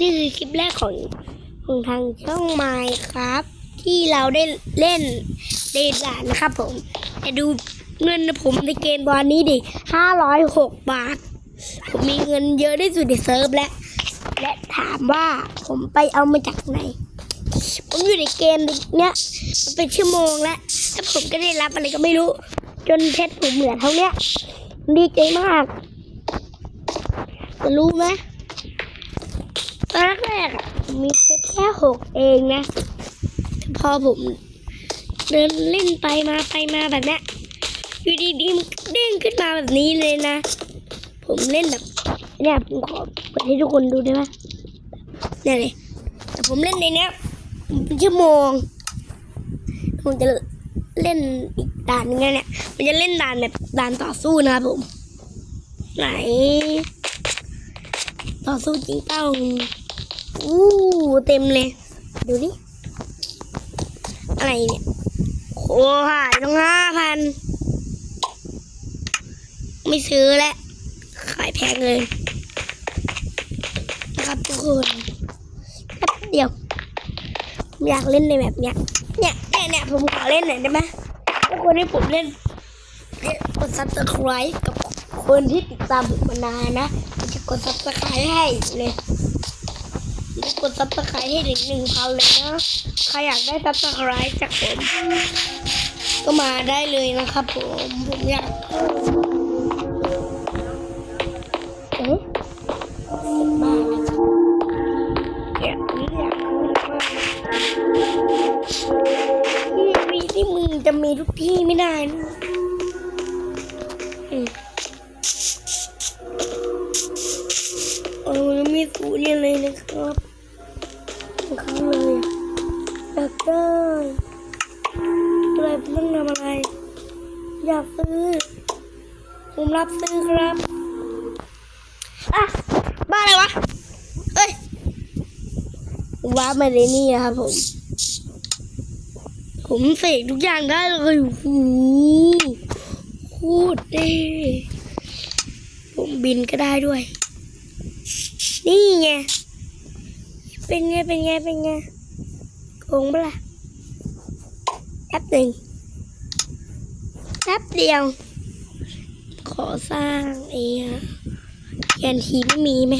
นี่คือคลิปแรกของของทางช่องไมค์ครับ ที่เราได้เล่นเดนหลานนะครับผมแต่ดูเงินผมในเกมตอนนี้ดิห้าร้อยหกบาท ผมมีเงินเยอะที่สุดในเซิร์ฟแล้วและถามว่าผมไปเอามาจากไหน ผมอยู่ในเกมเนี้ยมันเป็นชั่วโมงแล้วแล้วผมก็ได้รับอะไรก็ไม่รู้ จนเพชรผมเหลือเท่าเนี้ยดีใจมากจะรู้ไหม ตอนแรกมีเพชรแค่หกเองนะ พอผมเดินเล่นไปมาไปมาแบบนี้อยู่ดีๆมันเด้งขึ้นมาแบบนี้เลยนะ ผมเล่นแบบเนี่ยผมขอเปิดให้ทุกคนดูได้ไหมเนี่ยเลยแต่ผมเล่นในเนี้ยเป็นชั่วโมงผมจะเล่นอีกด่านนึงไงเนี่ยมันจะเล่นด่านแบบด่านต่อสู้นะครับผม ไหน ต่อสู้จริงเต้า อู้เต็มเลย ดูดิ อะไรเนี่ย โอ้หายต้องห้าพัน ไม่ซื้อแล้ว ขายแพงเลยนะครับทุกคนแป๊บเดียว อยากเล่นในแบบเนี้ย เนี่ยเนี่ยเนี่ยผมขอเล่นหน่อยได้ไหมทุกคนให้ผมเล่นเล่นกด subscribe กับคนที่ติดตามผมมานานนะจะกด subscribe ให้เลย กดซับสไครต์ให้ถึงหนึ่งพันเลยนะ ใครอยากได้ซับสไครต์จากผม ก็มาได้เลยนะครับผม ผมอยาก ว้ามาในนี่นะครับผม ผมเสกทุกอย่างได้เลยโอ้โหโคตรเท่ผมบินก็ได้ด้วย นี่ไง เป็นไง เป็นไง เป็นไงโกงปะล่ะแป๊บหนึ่งแป๊บเดียว ขอสร้างเองแกนทีไม่มีไหม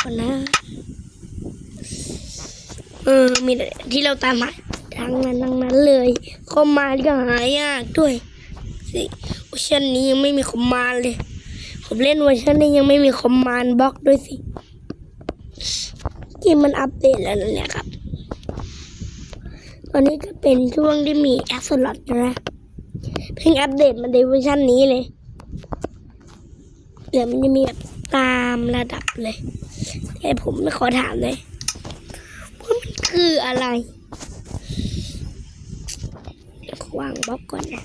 ก่อนนะ ออมีที่เราตามหาทั้งนั้นทั้งนั้นเลยคอมมานก็หายากด้วยสิเวอร์ชันนี้ยังไม่มีคอมมานเลย ผมเล่นเวอร์ชันนี้ยังไม่มีคอมมานบล็อกด้วยสิเกมมันอัปเดตแล้วนั่นแหละครับ ตอนนี้ก็เป็นช่วงที่มีแอสโซลอตนะเพิ่งอัปเดตมาในเวอร์ชันนี้เลยเดี๋ยวมันจะมีแบบตามระดับเลย แต่ผมไม่ขอถามเลยว่ามัน คืออะไรวางบล็อกก่อนนะ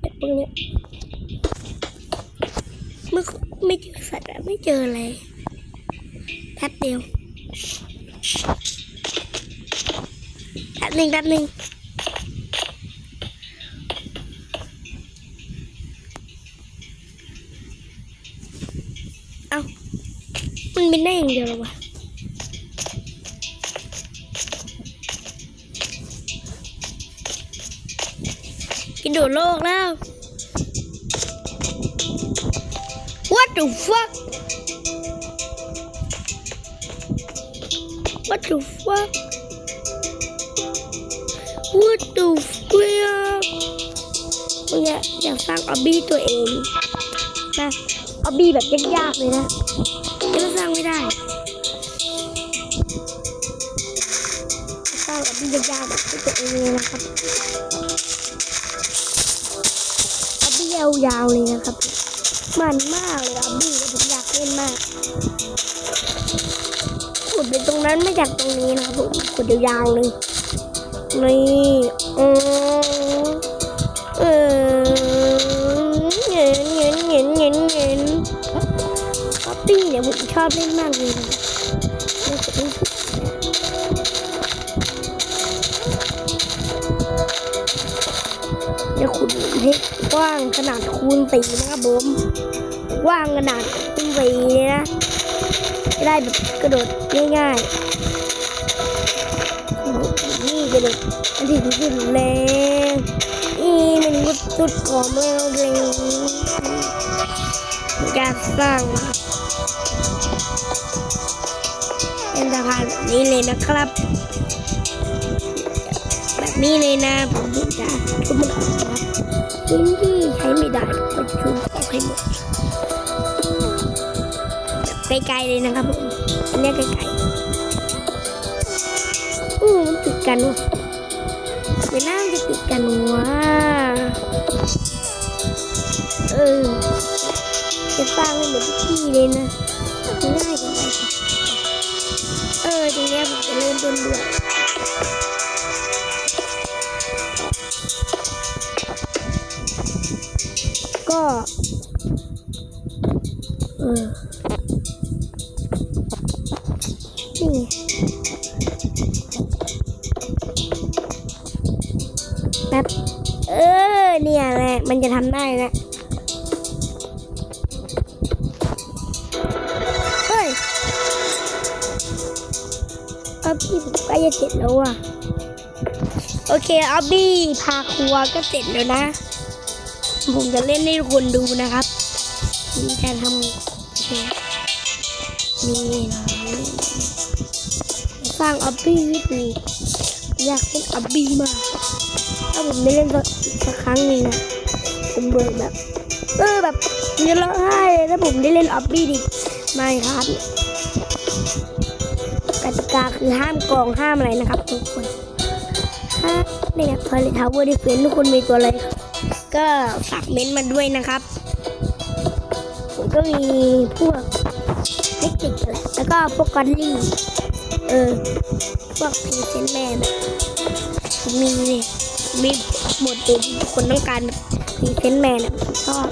แบบพวกนี้ไม่ไม่เจอสัตว์ไม่เจออะไรแป๊บเดียวแป๊บหนึ่งแป๊บหนึ่งเอ้ามันเป็นได้อย่างเดียวหรอวะ กินโดดโลกแล้ว What the fuck What the fuck What the fuck ผมอยากอยากสร้างออบบี้ตัวเองนะออบบี้แบบยากๆเลยนะจะสร้างไม่ได้สร้างออบบี้ยากๆแบบตัวเองเลยนะครับ ยาวๆเลยนะครับ มันมากเลยอับบี้ผมอยากเล่นมากขุดไปตรงนั้นไม่จากตรงนี้นะครับผมขุดยาวๆเลยนี่เออเออเงินเงินเงินเงินเงินอับบี้เนี่ยผมชอบเล่นมากเลยนะ ดี๋ยวขุดให้กว้างขนาดคูณสี่นะครับผมกว้างขนาดคูณสี่เลยนะจะได้แบบกระโดดง่ายๆนี่กระโดดอันที่สุดแรงนี่มันก็สุดของแล้วเลยการสร้างเป็นสะพานแบบนี้เลยนะครับแบบนี้เลยนะผมจะทุบมันออกนะครับ ชิ้นที่ใช้ไม่ได้ก็จะทุบออกให้หมดไกลๆเลยนะครับผมอันนี้ไกลๆอู้มันติดกันวะไม่น่าจะติดกันวะเออจะสร้างให้หมดทุกที่เลยนะง่ายจังเลยเออตรงนี้ผมจะเริ่มต้นด้วย ก็เออนี่แป๊บเออเนี่ยแหละมันจะทำได้แล้วเฮ้ยเอาพี่ผมใกล้จะเสร็จแล้วอะ โอเคเอาบี้พาครัวก็เสร็จแล้วนะ ผมจะเล่นให้ทุกคนดูนะครับผมจะทำเชฟนี่นะสร้างอับบี้นิดนึงอยากเล่นอับบี้มาก ถ้าผมได้เล่นสักครั้งนึงนะผมเบิกแบบเออแบบมจะร้องไห้ถ้าผมได้เล่นอับบี้ดิไม่ครับกติกาคือห้ามกองห้ามอะไรนะครับทุกคนห้ามเนี่ยพอเลยทาวเวอร์ดิเฟนทุกคนมีตัวอะไรก็ฝ เม้นต์มาด้วยนะครับ ผมก็มีพวกเทคนิคแหละแล้วก็พวกกอลลี่เออพวกพรีเซนแมนผมมีนี่มีหมดเลยที่ทุกคนต้องการพรีเซนต์แมนอะผมชอบ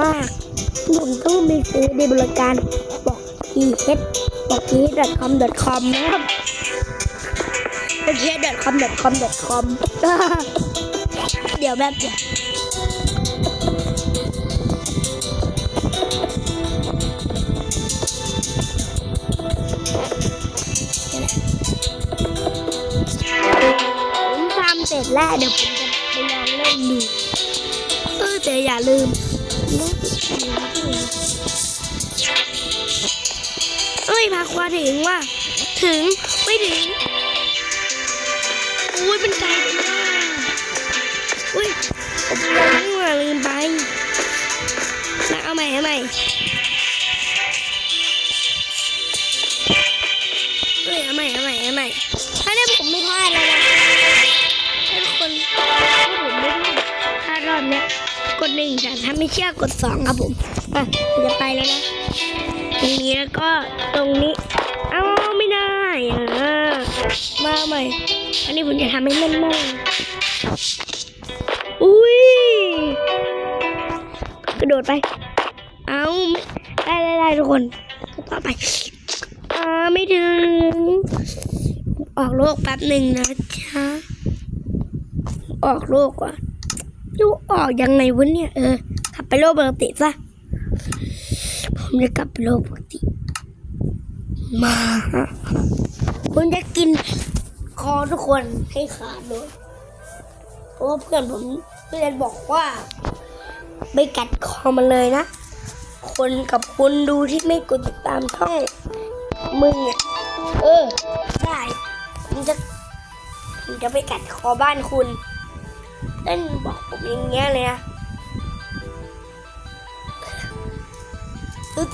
มากผมต้องมีซื้อในบริการบอก p h บอก p h com com นะครับ p h com com com เดี๋ยวแบบเดี๋ยว จแล้วเดี๋ยวผมจะไปลองเล่นดูเออแต่อย่าลืมเอ้ยพาควาถึงว่า ถึง ไม่ถึง เชื่อกดสองครับผมอะจะไปแล้วนะตรงนี้แล้วก็ตรงนี้ เอ้าไม่ได้อะมาใหม่อันนี้ผมจะทำให้แม่นๆอุ้ยกระโดดไป เอาไม่ได้ได้ได้ทุกคนต่อไปอ่าไม่ถึง ออกโลกแป๊บหนึ่งนะจ๊ะออกโลกก่อนดูออกยังไงวะเนี่ยเออ ไปโลกปกติซะผมจะกลับไปโลกปกติ มาผมจะกินคอทุกคนให้ขาดเลยเพราะว่าเพื่อนผมเพื่อนบอกว่า ไปกัดคอมันเลยนะ คนกับคนดูที่ไม่กดติดตามช่องมึงอะเออ ได้ผมจะผมจะไปกัดคอบ้านคุณเล่นบอกผมอย่างเงี้ยเลยนะ Go.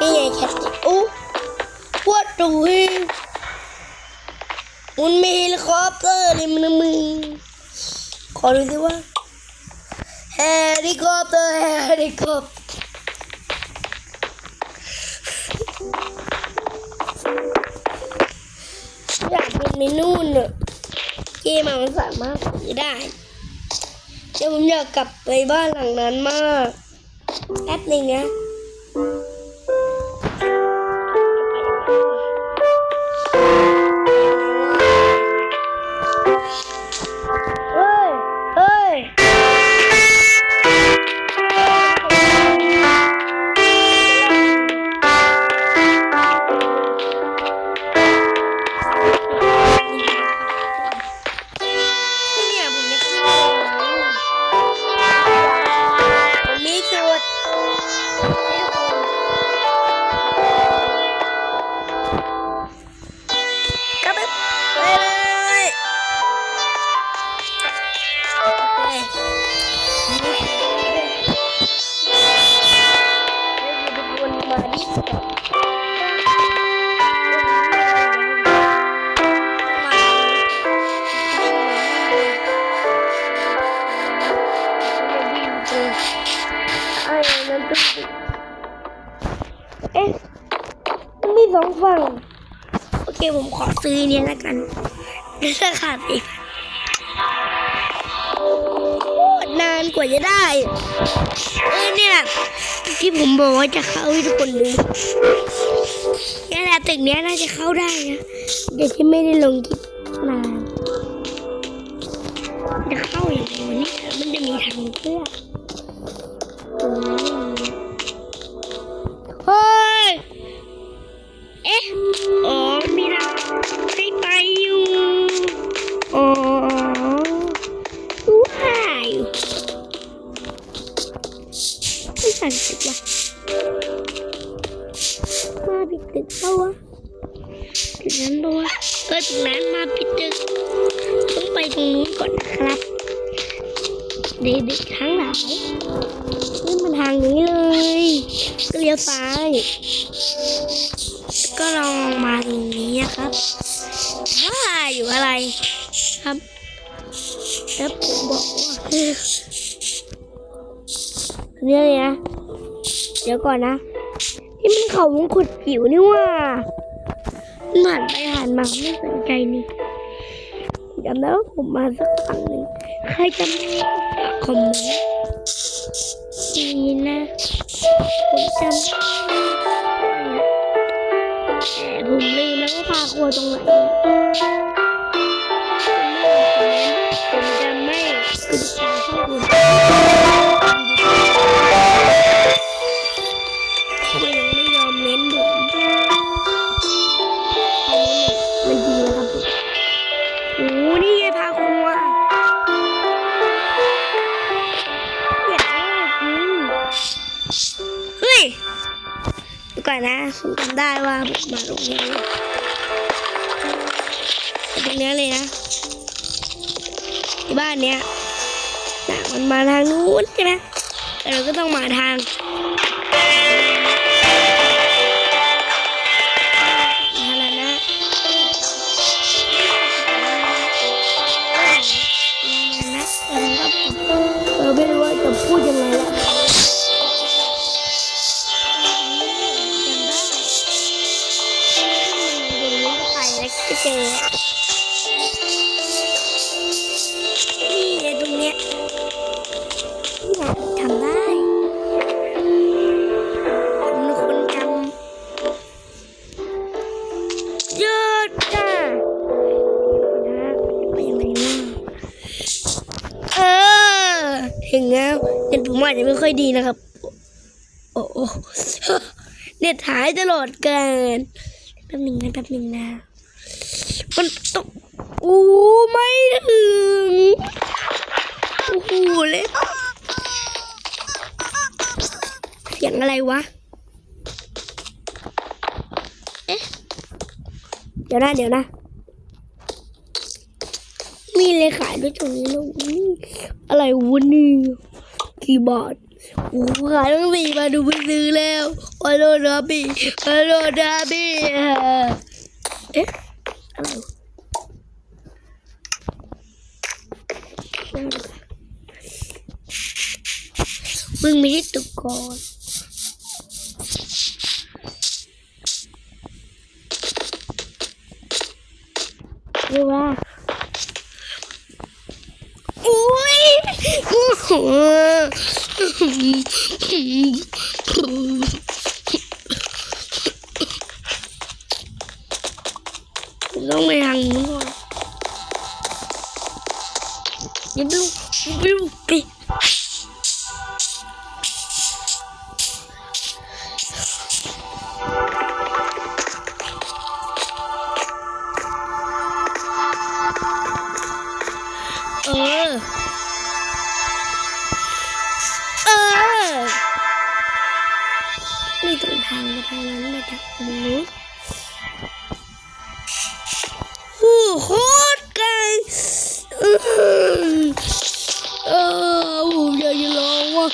Yine kestik. Oh. What the hell? มันมีเฮลิคอปเตอร์นี่มันมีขอดูสิว่าเฮลิคอปเตอร์เฮลิคอปเตอร์ ไปนู่นูน่ะเกมมันสามารถซื้อได้เดี๋ยวผมอยากกลับไปบ้านหลังนั้นมากแป๊บหนึ่งนะานกว่าจะได้ เออเนี่ยที่ผมบอกว่าจะเข้าให้ทุกคนดูนี่แหละตึกเนี้ยน่าจะเข้าได้นะเดี๋ยวที่ไม่ได้ลงคลิปนานจะเข้าอย่างไรวะเนี่ยมันจะมีทางเพื่อเฮ้ย เอ๊ะ ไม่สั่นวะมาปิดตึกเปล่าวะตึกนั้นปะวะเออตึกนั้นมาปิดตึกต้องไปตรงนู้นก่อนนะครับ เด็กๆทั้งหลายนี่มันทางนี้เลยก็เลี้ยวซ้ายก็ลองมาตรงนี้นะครับว่าอยู่อะไร ดี๋ยวก่อนนะ นี่มันเขาวงขุดจิ๋วนี่ว่าผ่านไปผ่านมาไม่สนใจนี่จำได้ว่าผมมาสักครั้งหนึ่งใครจำได้คอมเมนต์นี่นะผมจำได้แต่ผมลืมแล้วว่าพาครัวตรงไหน ก่อนนะผมจำได้ว่าผมมาตรงนี้ตรงเนี้ยเลยนะที่บ้านเนี้ยนะมันมาทางนู้นใช่ไหมเราก็ต้องมาทาง ถึงแล้วเน็ตผมอาจจะไม่ค่อยดีนะครับโอ้โอ้เน็ตหายตลอดเกินแป๊บหนึ่งนะแป๊บหนึ่งนะ มันตกอู้ไม่ถึงโอ้โหเลยเสียงอะไรวะ เอ๊ะ เดี๋ยวนะเดี๋ยวนะ มีเลยขายด้วยตรงนี้ลูกอะไรวะนี่กี่บาทโอ้ขายตั้งสี่มาดูไปซื้อแล้วขอโทษนะพี่ขอโทษนะพี่เอ๊ะอะไรมึงไม่ใช่ตุกกอนเรียกว่า อ้ยโอ้หผมต้องไปทางนู้นก่อนย่าดูอย่าดูไป นั้นมาจากตรงนู้นโอ้โหโคตรไกลเออผมอยากจะลองว่า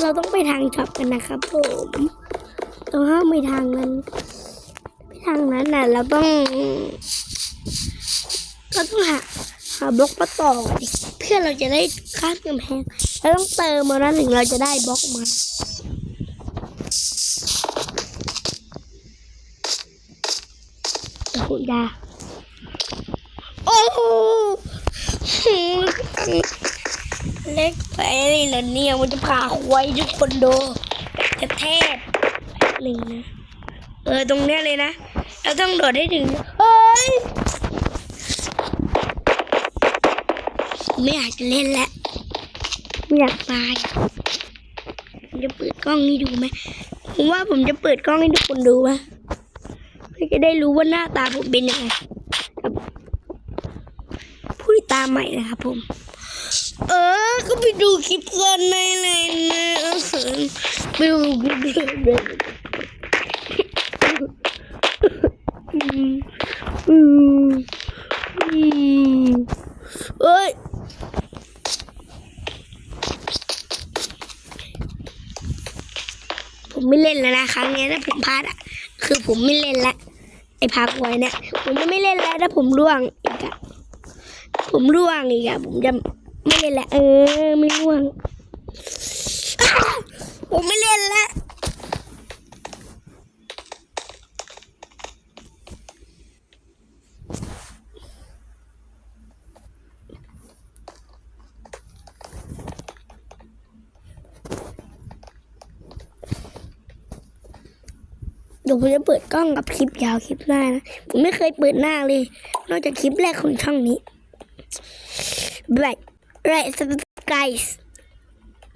เราต้องไปทางช็อปกันนะครับผมเราห้ามไปทางนั้นไปทางนั้นน่ะ เราต้องเราต้องหาหาบล็อกมาต่อก่อนดิ พื่อเราจะได้ข้ามกำแพงเราต้องเติมมาแล้วถึงเราจะได้บล็อกมาตะกุดาโอ้โหเล็กไปเลยเหรอเนี่ยมันจะพาควายทุกคนโดจะแทบหนึ่งนะ เออ ตรงเนี้ยเลยนะ เราต้องโดดให้ถึง เฮ้ย ไม่อยากจะเล่นแล้วไม่อยากตายผมจะเปิดกล้องให้ดูไหมผมว่าผมจะเปิดกล้องให้ทุกคนดูไหมเพื่อจะได้รู้ว่าหน้าตาผมเป็นยังไงครับผู้ติดตามใหม่นะครับผม เออ ก็ไปดูคลิปกันในเลยนะเออไปดูคลิปกันเลยอืมอืมอืมเอ้ย ผมไม่เล่นแล้วนะครั้งเนี้ยถ้าผมพลาดอะ คือผมไม่เล่นละไอ้พักไว้เนี่ยผมจะไม่เล่นแล้วถ้าผมร่วงอีกอะผมร่วงอีกอะผมจะไม่เล่นละเออไม่ร่วง ผมไม่เล่นละ ดี๋ยวผมจะเปิดกล้องกับคลิปยาวคลิปหน้านะผมไม่เคยเปิดหน้าเลย นอกจากคลิปแรกของช่องนี้ Right, right, subscribe.